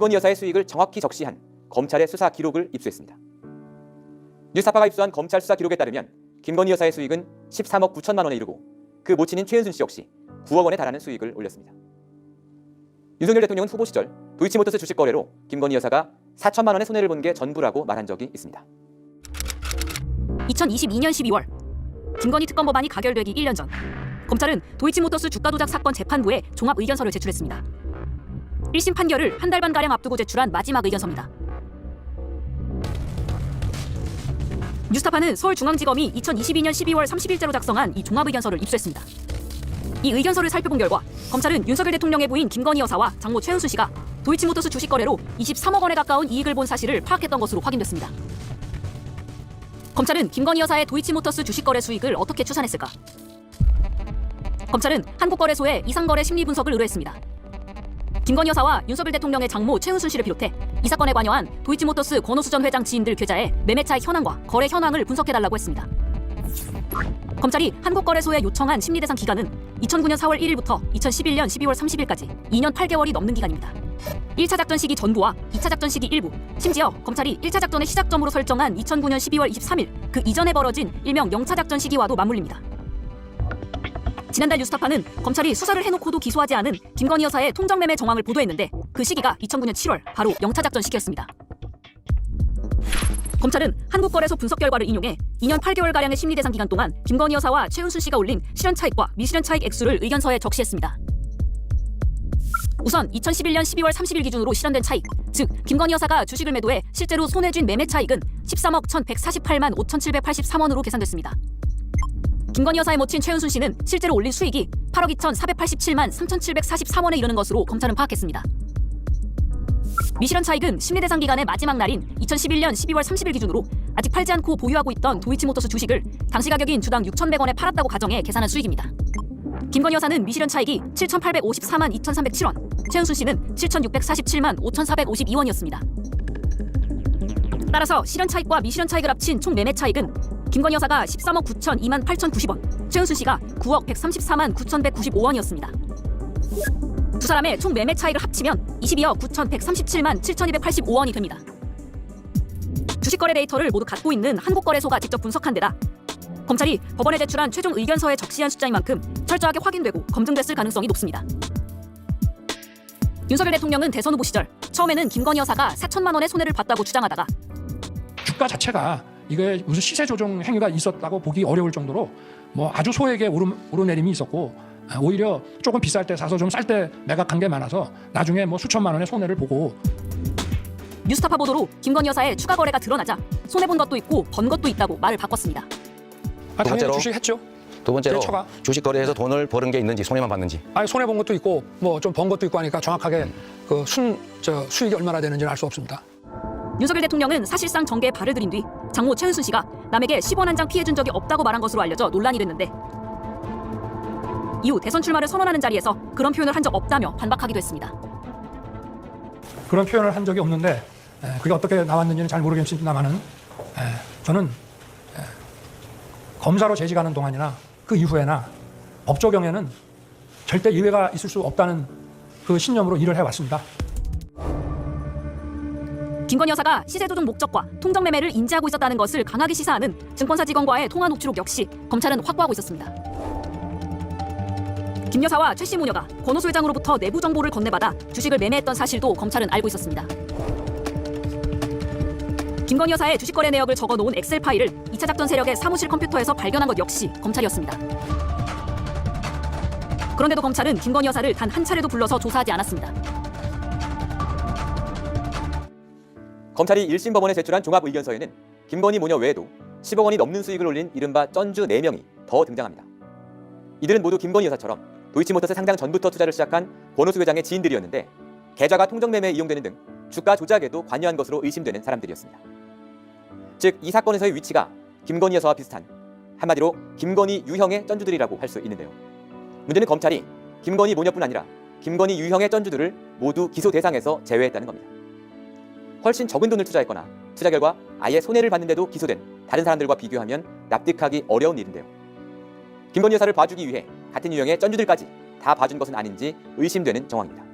김건희 여사의 수익을 정확히 적시한 검찰의 수사 기록을 입수했습니다. 뉴스타파가 입수한 검찰 수사 기록에 따르면 김건희 여사의 수익은 13억 9천만 원에 이르고 그 모친인 최은순 씨 역시 9억 원에 달하는 수익을 올렸습니다. 윤석열 대통령은 후보 시절 도이치모터스 주식 거래로 김건희 여사가 4천만 원의 손해를 본 게 전부라고 말한 적이 있습니다. 2022년 12월 김건희 특검 법안이 가결되기 1년 전 검찰은 도이치모터스 주가 조작 사건 재판부에 종합 의견서를 제출했습니다. 1심 판결을 한 달 반 가량 앞두고 제출한 마지막 의견서입니다. 뉴스타파는 서울중앙지검이 2022년 12월 30일자로 작성한 이 종합 의견서를 입수했습니다. 이 의견서를 살펴본 결과 검찰은 윤석열 대통령의 부인 김건희 여사와 장모 최은수 씨가 도이치모터스 주식 거래로 23억 원에 가까운 이익을 본 사실을 파악했던 것으로 확인됐습니다. 검찰은 김건희 여사의 도이치모터스 주식 거래 수익을 어떻게 추산했을까? 검찰은 한국거래소에 이상거래 심리 분석을 의뢰했습니다. 김건희 여사와 윤석열 대통령의 장모 최은순 씨를 비롯해 이 사건에 관여한 도이치모터스 권오수 전 회장 지인들 계좌의 매매차익 현황과 거래 현황을 분석해달라고 했습니다. 검찰이 한국거래소에 요청한 심리대상 기간은 2009년 4월 1일부터 2011년 12월 30일까지 2년 8개월이 넘는 기간입니다. 1차 작전 시기 전부와 2차 작전 시기 일부, 심지어 검찰이 1차 작전의 시작점으로 설정한 2009년 12월 23일 그 이전에 벌어진 일명 0차 작전 시기와도 맞물립니다. 지난달 뉴스타파는 검찰이 수사를 해놓고도 기소하지 않은 김건희 여사의 통정매매 정황을 보도했는데 그 시기가 2009년 7월 바로 0차 작전 시기였습니다. 검찰은 한국거래소 분석 결과를 인용해 2년 8개월가량의 심리대상 기간 동안 김건희 여사와 최은순 씨가 올린 실현 차익과 미실현 차익 액수를 의견서에 적시했습니다. 우선 2011년 12월 30일 기준으로 실현된 차익, 즉 김건희 여사가 주식을 매도해 실제로 손해쥔 매매 차익은 13억 1,148만 5,783원으로 계산됐습니다. 김건희 여사의 모친 최은순 씨는 실제로 올린 수익이 8억 2,487만 3,743원에 이르는 것으로 검찰은 파악했습니다. 미실현 차익은 심리대상 기간의 마지막 날인 2011년 12월 30일 기준으로 아직 팔지 않고 보유하고 있던 도이치모터스 주식을 당시 가격인 주당 6,100원에 팔았다고 가정해 계산한 수익입니다. 김건희 여사는 미실현 차익이 7,854만 2,307원, 최은순 씨는 7,647만 5,452원이었습니다. 따라서 실현 차익과 미실현 차익을 합친 총 매매 차익은 김건희 여사가 13억 9천 2만 8,090원, 최은순 씨가 9억 134만 9,195원이었습니다. 두 사람의 총 매매 차익을 합치면 22억 9,137만 7,285원이 됩니다. 주식 거래 데이터를 모두 갖고 있는 한국거래소가 직접 분석한 데다 검찰이 법원에 제출한 최종 의견서에 적시한 숫자인 만큼 철저하게 확인되고 검증됐을 가능성이 높습니다. 윤석열 대통령은 대선 후보 시절 처음에는 김건희 여사가 4천만 원의 손해를 봤다고 주장하다가 주가 자체가 이게 무슨 시세 조정 행위가 있었다고 보기 어려울 정도로 뭐 아주 소액의 오름, 오르내림이 있었고 아, 오히려 조금 비쌀 때 사서 좀 쌀 때 매각한 게 많아서 나중에 뭐 수천만 원의 손해를 보고 뉴스타파 보도로 김건희 여사의 추가 거래가 드러나자 손해 본 것도 있고 번 것도 있다고 말을 바꿨습니다. 아, 당연히 번째로 주식 했죠. 두 번째로 대처가? 주식 거래에서 돈을 버는 게 있는지 손해만 봤는지 아 손해 본 것도 있고 뭐 좀 번 것도 있고 하니까 정확하게 그 순 저 수익이 얼마나 되는지는 알 수 없습니다. 윤석열 대통령은 사실상 정계에 발을 들인 뒤 장모 최은순 씨가 남에게 10원 한 장 피해 준 적이 없다고 말한 것으로 알려져 논란이 됐는데 이후 대선 출마를 선언하는 자리에서 그런 표현을 한 적 없다며 반박하기도 했습니다. 그런 표현을 한 적이 없는데 에, 그게 어떻게 나왔는지는 잘 모르겠습니다만은 에, 저는 에, 검사로 재직하는 동안이나 그 이후에나 법 적용에는 절대 예외가 있을 수 없다는 그 신념으로 일을 해왔습니다. 김건희 여사가 시세 조정 목적과 통정 매매를 인지하고 있었다는 것을 강하게 시사하는 증권사 직원과의 통화 녹취록 역시 검찰은 확보하고 있었습니다. 김 여사와 최씨 모녀가 권오수 회장으로부터 내부 정보를 건네받아 주식을 매매했던 사실도 검찰은 알고 있었습니다. 김건희 여사의 주식 거래 내역을 적어 놓은 엑셀 파일을 2차 작전 세력의 사무실 컴퓨터에서 발견한 것 역시 검찰이었습니다. 그런데도 검찰은 김건희 여사를 단 한 차례도 불러서 조사하지 않았습니다. 검찰이 1심 법원에 제출한 종합 의견서에는 김건희 모녀 외에도 10억 원이 넘는 수익을 올린 이른바 쩐주 4명이 더 등장합니다. 이들은 모두 김건희 여사처럼 도이치모터스 상장 전부터 투자를 시작한 권오수 회장의 지인들이었는데 계좌가 통정매매에 이용되는 등 주가 조작에도 관여한 것으로 의심되는 사람들이었습니다. 즉 이 사건에서의 위치가 김건희 여사와 비슷한 한마디로 김건희 유형의 쩐주들이라고 할 수 있는데요. 문제는 검찰이 김건희 모녀뿐 아니라 김건희 유형의 쩐주들을 모두 기소 대상에서 제외했다는 겁니다. 훨씬 적은 돈을 투자했거나 투자 결과 아예 손해를 봤는데도 기소된 다른 사람들과 비교하면 납득하기 어려운 일인데요. 김건희 여사를 봐주기 위해 같은 유형의 쩐주들까지 다 봐준 것은 아닌지 의심되는 정황입니다.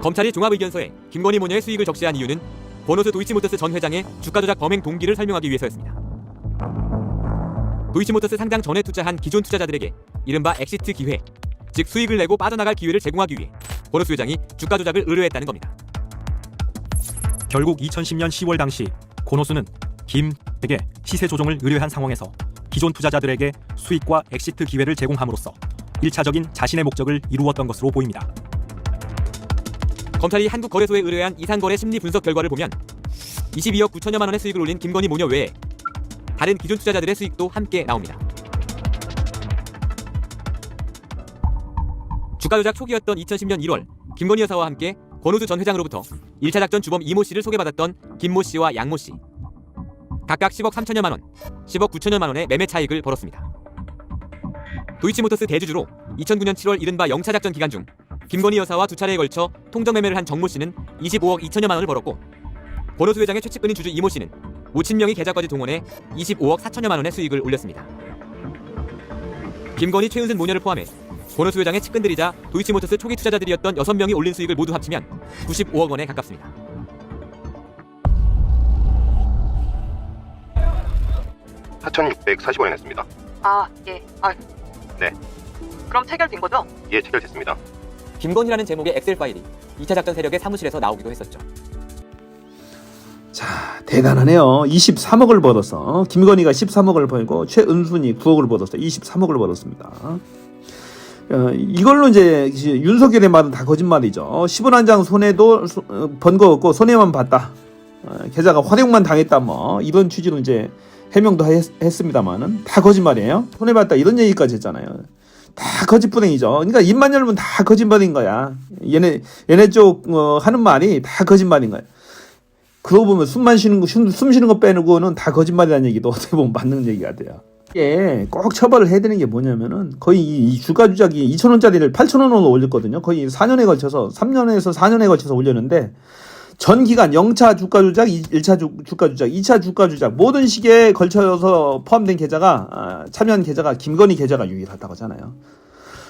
검찰이 종합의견서에 김건희 모녀의 수익을 적시한 이유는 보너스 도이치모터스 전 회장의 주가 조작 범행 동기를 설명하기 위해서였습니다. 도이치모터스 상장 전에 투자한 기존 투자자들에게 이른바 엑시트 기회, 즉 수익을 내고 빠져나갈 기회를 제공하기 위해 보너스 회장이 주가 조작을 의뢰했다는 겁니다. 결국 2010년 10월 당시 고노수는 김에게 시세 조정을 의뢰한 상황에서 기존 투자자들에게 수익과 엑시트 기회를 제공함으로써 1차적인 자신의 목적을 이루었던 것으로 보입니다. 검찰이 한국거래소에 의뢰한 이상거래 심리 분석 결과를 보면 22억 9천여만 원의 수익을 올린 김건희 모녀 외에 다른 기존 투자자들의 수익도 함께 나옵니다. 주가 조작 초기였던 2010년 1월 김건희 여사와 함께 권우수 전 회장으로부터 1차 작전 주범 이모 씨를 소개받았던 김모 씨와 양모 씨 각각 10억 3천여만 원, 10억 9천여만 원의 매매 차익을 벌었습니다. 도이치모터스 대주주로 2009년 7월 이른바 영차 작전 기간 중 김건희 여사와 두 차례에 걸쳐 통정 매매를 한 정모 씨는 25억 2천여만 원을 벌었고 권오수 회장의 최측근인 주주 이모 씨는 모친 명의 계좌까지 동원해 25억 4천여만 원의 수익을 올렸습니다. 김건희 최은순 모녀를 포함해 권오수 회장의 측근들이자 도이치모터스 초기 투자자들이었던 6명이 올린 수익을 모두 합치면 95억 원에 가깝습니다. 사 4,640원에 냈습니다. 아, 예. 아. 네. 그럼 체결된 거죠? 예, 체결됐습니다. 김건희라는 제목의 엑셀 파일이 2차 작전 세력의 사무실에서 나오기도 했었죠. 자, 대단하네요. 23억을 벌었어. 김건희가 13억을 벌고 최은순이 9억을 벌었어. 23억을 벌었습니다. 어, 이걸로 이제 윤석열의 말은 다 거짓말이죠. 10원 한 장 손해도 어, 번거 없고 손해만 봤다. 어, 계좌가 활용만 당했다 뭐 이런 취지로 이제 해명도 했, 했습니다만은 다 거짓말이에요. 손해 봤다 이런 얘기까지 했잖아요. 다 거짓부랭이죠. 그러니까 입만 열면 다 거짓말인 거야. 얘네 얘네 쪽 어, 하는 말이 다 거짓말인 거야. 그러고 보면 숨만 쉬는 거, 숨, 숨 쉬는 거 빼놓고는 다 거짓말이라는 얘기도 어떻게 보면 맞는 얘기가 돼요. 이게 꼭 처벌을 해야 되는 게 뭐냐면은 거의 이, 이 주가 주작이 2,000원짜리를 8,000원으로 올렸거든요. 거의 4년에 걸쳐서 3년에서 4년에 걸쳐서 올렸는데 전 기간 0차 주가 조작, 1차 주, 주가 조작, 2차 주가 조작 모든 시기에 걸쳐서 포함된 계좌가 아, 참여한 계좌가 김건희 계좌가 유일하다고 하잖아요.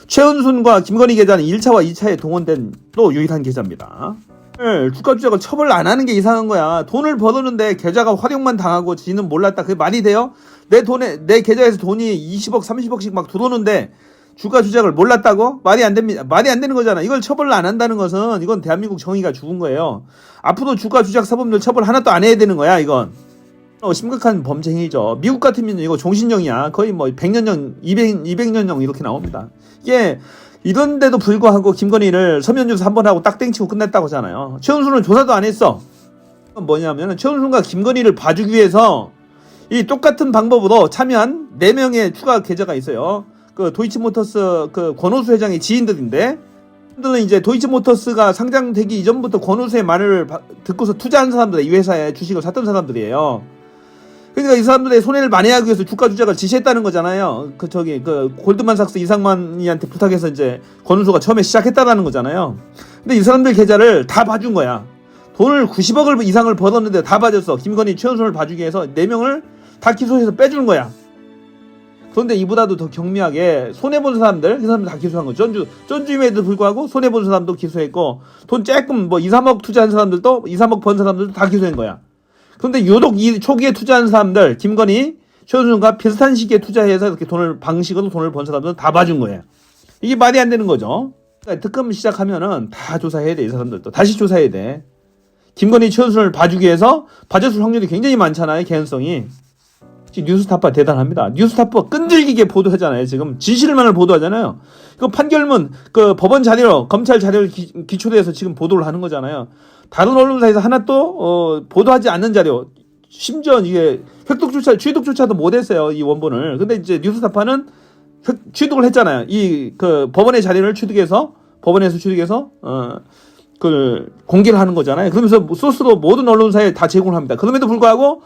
최은순과 김건희 계좌는 1차와 2차에 동원된 또 유일한 계좌입니다. 네, 주가 조작을 처벌 안 하는 게 이상한 거야. 돈을 벌었는데 계좌가 활용만 당하고 지는 몰랐다. 그게 말이 돼요? 내 돈에 내 계좌에서 돈이 20억, 30억씩 막 들어오는데 주가 조작을 몰랐다고? 말이 안 됩니다. 말이 안 되는 거잖아. 이걸 처벌을 안 한다는 것은 이건 대한민국 정의가 죽은 거예요. 앞으로 주가 조작 사범들 처벌 하나도 안 해야 되는 거야, 이건. 어, 심각한 범죄 행위죠. 미국 같으면 이거 종신형이야. 거의 뭐 100년형, 200, 200년형 이렇게 나옵니다. 이게 이런데도 불구하고 김건희를 서면주사 한 번 하고 딱 땡치고 끝냈다고 하잖아요. 최은순은 조사도 안 했어. 뭐냐면 최은순과 김건희를 봐주기 위해서 이 똑같은 방법으로 참여한 4명의 추가 계좌가 있어요. 그 도이치모터스 그 권오수 회장의 지인들인데 들은 이제 도이치모터스가 상장되기 이전부터 권오수의 말을 바- 듣고서 투자한 사람들, 이 회사에 주식을 샀던 사람들이에요. 그러니까 이 사람들의 손해를 만회하기 위해서 주가 조작을 지시했다는 거잖아요. 그 저기 그 골드만삭스 이상만이한테 부탁해서 이제 권우수가 처음에 시작했다라는 거잖아요. 근데 이 사람들 계좌를 다 봐준 거야. 돈을 90억을 이상을 벌었는데 다 봐줬어. 김건희, 최은순을 봐주기 위해서 4명을 다 기소해서 빼주는 거야. 그런데 이보다도 더 경미하게 손해본 사람들, 그 사람들 다 기소한 거죠. 전주, 전주임에도 불구하고 손해본 사람도 기소했고, 돈 조금 뭐 2, 3억 투자한 사람들도, 2, 3억 번 사람들도 다 기소한 거야. 그런데 유독 이 초기에 투자한 사람들, 김건희, 최은순과 비슷한 시기에 투자해서 이렇게 돈을, 방식으로 돈을 번 사람들은 다 봐준 거예요. 이게 말이 안 되는 거죠. 그러니까 특검 시작하면은 다 조사해야 돼, 이 사람들도. 다시 조사해야 돼. 김건희, 최은순을 봐주기 위해서 봐줬을 확률이 굉장히 많잖아요, 개연성이. 뉴스타파 대단합니다. 뉴스타파 끈질기게 보도하잖아요. 지금 진실만을 보도하잖아요. 그 판결문 그 법원 자료, 검찰 자료를 기, 초로 해서 지금 보도를 하는 거잖아요. 다른 언론사에서 하나 또 어, 보도하지 않는 자료, 심지어 이게 획독조차 취득조차도 못했어요. 이 원본을. 근데 이제 뉴스타파는 획- 취득을 했잖아요. 이 그 법원의 자료를 취득해서 법원에서 취득해서 어. 그 공개를 하는 거잖아요. 그러면서 소스로 모든 언론사에 다 제공을 합니다. 그럼에도 불구하고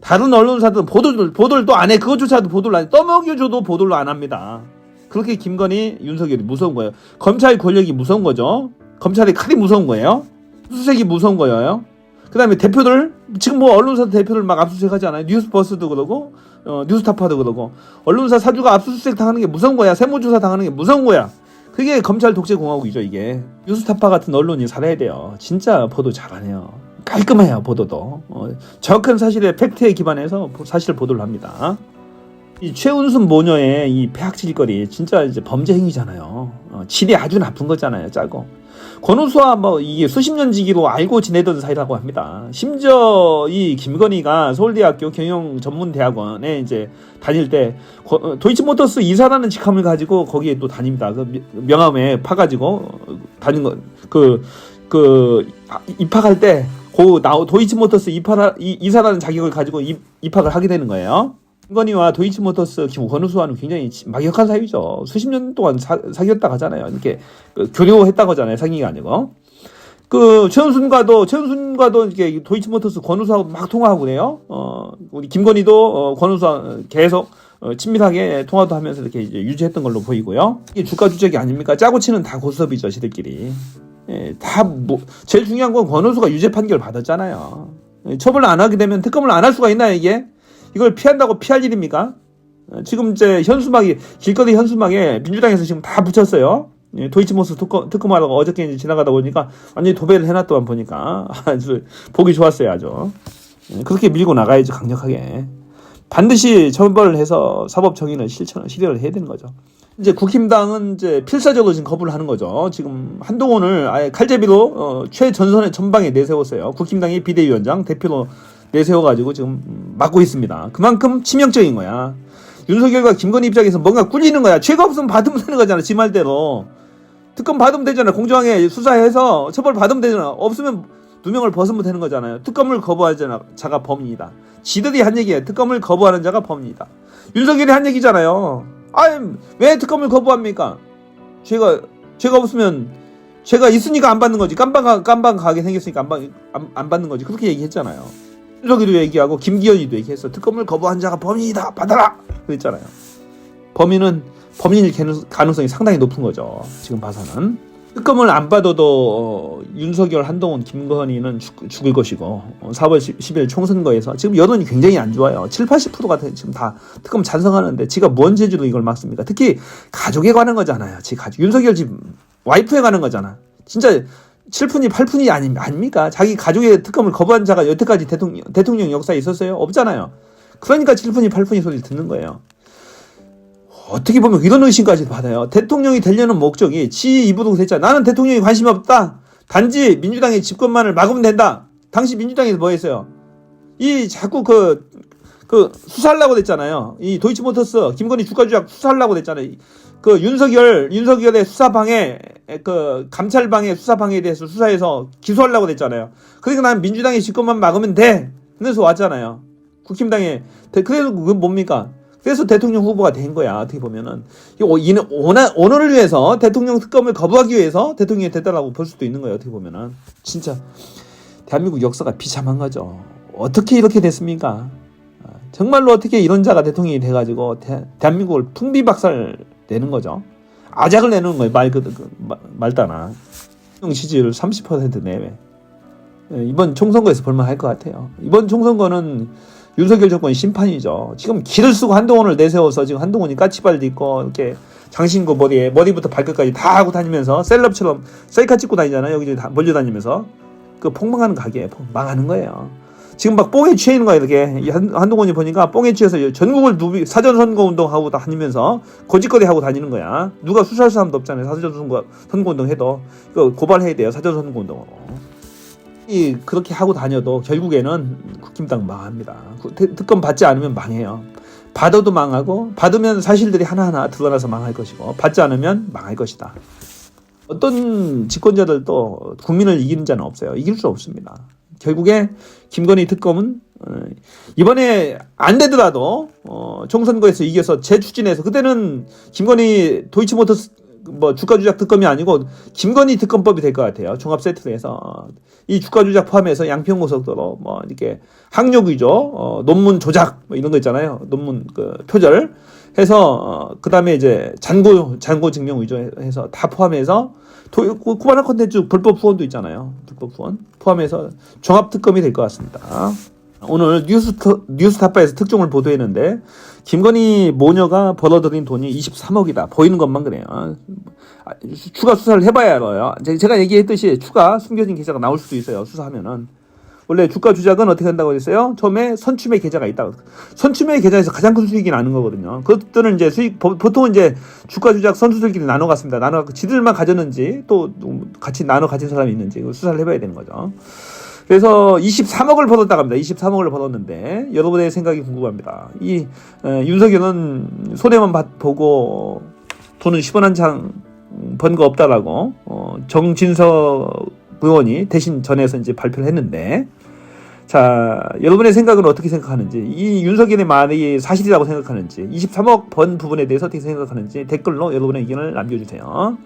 다른 언론사들은 보도를 보도를 또 안 해. 그것조차도 보도를 안 해. 떠먹여줘도 보도를 안 합니다. 그렇게 김건희, 윤석열이 무서운 거예요. 검찰 권력이 무서운 거죠. 검찰의 칼이 무서운 거예요. 수색이 무서운 거예요. 그 다음에 대표들, 지금 뭐 언론사 대표들 막 압수수색 하잖아요. 뉴스버스도 그러고, 어, 뉴스타파도 그러고. 언론사 사주가 압수수색 당하는 게 무서운 거야. 세무조사 당하는 게 무서운 거야. 그게 검찰 독재 공화국이죠 이게. 뉴스타파 같은 언론이 살아야 돼요. 진짜 보도 잘하네요. 깔끔해요 보도도. 어, 정확한 사실에 팩트에 기반해서 사실 보도를 합니다. 이 최은순 모녀의 이 폐악질거리 진짜 이제 범죄 행위잖아요. 어, 질이 아주 나쁜 거잖아요. 짜고. 권우수와 뭐 이게 수십 년 지기로 알고 지내던 사이라고 합니다. 심지어 이 김건희가 서울대학교 경영전문대학원에 이제 다닐 때 거- 어, 도이치모터스 이사라는 직함을 가지고 거기에 또 다닙니다. 그 명- 명함에 파가지고 어, 다닌 거 그 그 아, 입학할 때 고 도이치모터스 입학 이사라는 자격을 가지고 입, 입학을 하게 되는 거예요. 김건희와 도이치모터스 김 권우수와는 굉장히 지- 막역한 사이죠. 수십 년 동안 사, 사귀었다 가잖아요. 이렇게 그 교류했다고 하잖아요. 사귀가 아니고. 그 최은순과도 최은순과도 이렇게 도이치모터스 권우수하고 막 통화하고 그래요. 어 우리 김건희도 어, 권우수와 계속 어, 친밀하게 통화도 하면서 이렇게 유지했던 걸로 보이고요. 이게 주가 주적이 아닙니까? 짜고 치는 다 고스톱이죠, 지들끼리. 예, 다 뭐, 제일 중요한 건 권우수가 유죄 판결 받았잖아요. 예, 처벌을 안 하게 되면 특검을 안 할 수가 있나요, 이게? 이걸 피한다고 피할 일입니까? 어, 지금 이제 현수막이 길거리 현수막에 민주당에서 지금 다 붙였어요. 예, 도이치모스 특검, 특검하다가 어저께 이제 지나가다 보니까 완전히 도배를 해놨더만 보니까 아주 보기 좋았어요 아주 예, 그렇게 밀고 나가야지 강력하게 반드시 처벌을 해서 사법 정의는 실천을 실현을 해야 되는 거죠. 이제 국힘당은 이제 필사적으로 지금 거부를 하는 거죠. 지금 한동훈을 아예 칼제비로 어, 최전선의 전방에 내세웠어요. 국힘당의 비대위원장 대표로 내세워가지고 지금 음, 막고 있습니다. 그만큼 치명적인 거야. 윤석열과 김건희 입장에서 뭔가 꿀리는 거야. 죄가 없으면 받으면 되는 거잖아. 지 말대로. 특검 받으면 되잖아. 공정하게 수사해서 처벌 받으면 되잖아. 없으면 두 명을 벗으면 되는 거잖아요. 특검을 거부하잖아. 자가 범인이다. 지들이 한 얘기예요. 특검을 거부하는 자가 범인이다. 윤석열이 한 얘기잖아요. 아니 왜 특검을 거부합니까? 죄가 죄가 없으면 죄가 있으니까 안 받는 거지. 깜방 깜방 가게 생겼으니까 안, 받, 안, 안 받는 거지. 그렇게 얘기했잖아요. 윤석열도 얘기하고 김기현이도 얘기했어. 특검을 거부한 자가 범인이다. 받아라. 그랬잖아요. 범인은 범인일 가능- 가능성이 상당히 높은 거죠. 지금 봐서는. 특검을 안 받아도 어, 윤석열, 한동훈, 김건희는 죽, 죽을 것이고 어, 4월 10, 10일 총선거에서 지금 여론이 굉장히 안 좋아요. 7, 80%가 지금 다 특검 찬성하는데 지가 뭔 재주로 이걸 막습니까? 특히 가족에 관한 거잖아요. 지 가족 윤석열 집 와이프에 관한 거잖아. 진짜 7푼이 8푼이 아니, 아닙니까? 자기 가족의 특검을 거부한 자가 여태까지 대통령, 대통령 역사에 있었어요? 없잖아요. 그러니까 7푼이 8푼이 소리를 듣는 거예요. 어떻게 보면 이런 의심까지 받아요. 대통령이 되려는 목적이 지 이부동 됐잖아. 나는 대통령이 관심 없다. 단지 민주당의 집권만을 막으면 된다. 당시 민주당에서 뭐 했어요? 이 자꾸 그, 그 수사하려고 됐잖아요. 이 도이치모터스 김건희 주가 조작 수사하려고 됐잖아요. 그 윤석열 윤석열의 수사방해 그 감찰방해 수사방해에 대해서 수사해서 기소하려고 됐잖아요. 그러니까 난 민주당의 집권만 막으면 돼. 그래서 왔잖아요. 국힘당에 대- 그래서 그건 뭡니까? 그래서 대통령 후보가 된 거야. 어떻게 보면은 이는 오나 오너를 위해서 대통령 특검을 거부하기 위해서 대통령이 됐다라고 볼 수도 있는 거예요. 어떻게 보면은 진짜 대한민국 역사가 비참한 거죠. 어떻게 이렇게 됐습니까? 아, 정말로 어떻게 이런 자가 대통령이 돼가지고 대, 대한민국을 풍비박살 내는 거죠. 아작을 내는 거예요. 말, 그, 그, 말- 말따나. 지지율 30% 내외. 예, 이번 총선거에서 볼만할 것 같아요. 이번 총선거는 윤석열 정권이 심판이죠. 지금 기를 쓰고 한동훈을 내세워서 지금 한동훈이 까치발도 있고 이렇게 장신구 머리에 머리부터 발끝까지 다 하고 다니면서 셀럽처럼 셀카 찍고 다니잖아요. 여기저기 다 몰려다니면서 그 폭망하는 가게에 폭- 망하는 거예요. 지금 막 뽕에 취해 있는 거야 이렇게 한동훈이 보니까 뽕에 취해서 전국을 누비 사전 선거 운동하고 다니면서 거짓거리 하고 다니는 거야. 누가 수사할 사람도 없잖아요. 사전 선거 선거 운동 해도 이거 고발해야 돼요. 사전 선거 운동으로. 이 그렇게 하고 다녀도 결국에는 국힘당 망합니다. 특검 받지 않으면 망해요. 받아도 망하고 받으면 사실들이 하나하나 드러나서 망할 것이고 받지 않으면 망할 것이다. 어떤 집권자들도 국민을 이기는 자는 없어요. 이길 수 없습니다. 결국에 김건희 특검은 어, 이번에 안 되더라도 어, 총선거에서 이겨서 재추진해서 그때는 김건희 도이치모터스 뭐 주가 조작 특검이 아니고 김건희 특검법이 될 것 같아요. 종합 세트로 해서 이 주가 조작 포함해서 양평 고속도로 뭐 이렇게 학력 위조, 어, 논문 조작 뭐 이런 거 있잖아요. 논문 그 표절 해서 어, 그다음에 이제 잔고 잔고 증명 위조해서 다 포함해서 도, 코바나 컨텐츠 불법 후원도 있잖아요. 불법 후원 포함해서 종합 특검이 될 것 같습니다. 오늘 뉴스타, 뉴스타파에서 특종을 보도했는데 김건희 모녀가 벌어들인 돈이 23억이다. 보이는 것만 그래요. 아, 추가 수사를 해봐야 알아요. 제- 제가 얘기했듯이 추가 숨겨진 계좌가 나올 수도 있어요. 수사하면은. 원래 주가 조작은 어떻게 한다고 했어요? 처음에 선춤의 계좌가 있다고. 선춤의 계좌에서 가장 큰 수익이 나는 거거든요. 그것들은 이제 수익, 보- 보통은 이제 주가 조작 선수들끼리 나눠 갔습니다. 나눠 지들만 가졌는지 또 같이 나눠 가진 사람이 있는지 수사를 해봐야 되는 거죠. 그래서 23억을 벌었다고 합니다. 23억을 벌었는데 여러분의 생각이 궁금합니다. 이 에, 윤석열은 손해만 받- 보고 돈은 10원 한 장 번 거 없다라고 어, 정진석 의원이 대신 전해서 이제 발표를 했는데 자 여러분의 생각은 어떻게 생각하는지 이 윤석열의 말이 사실이라고 생각하는지 23억 번 부분에 대해서 어떻게 생각하는지 댓글로 여러분의 의견을 남겨주세요.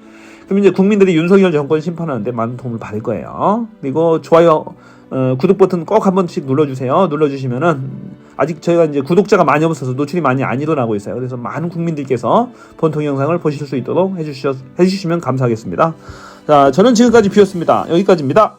그럼 이제 국민들이 윤석열 정권 심판하는데 많은 도움을 받을 거예요. 그리고 좋아요, 어, 구독 버튼 꼭 한 번씩 눌러주세요. 눌러주시면은 아직 저희가 이제 구독자가 많이 없어서 노출이 많이 안 일어나고 있어요. 그래서 많은 국민들께서 본 동영상을 보실 수 있도록 해주시, 해주시면 감사하겠습니다. 자, 저는 지금까지 비었습니다. 여기까지입니다.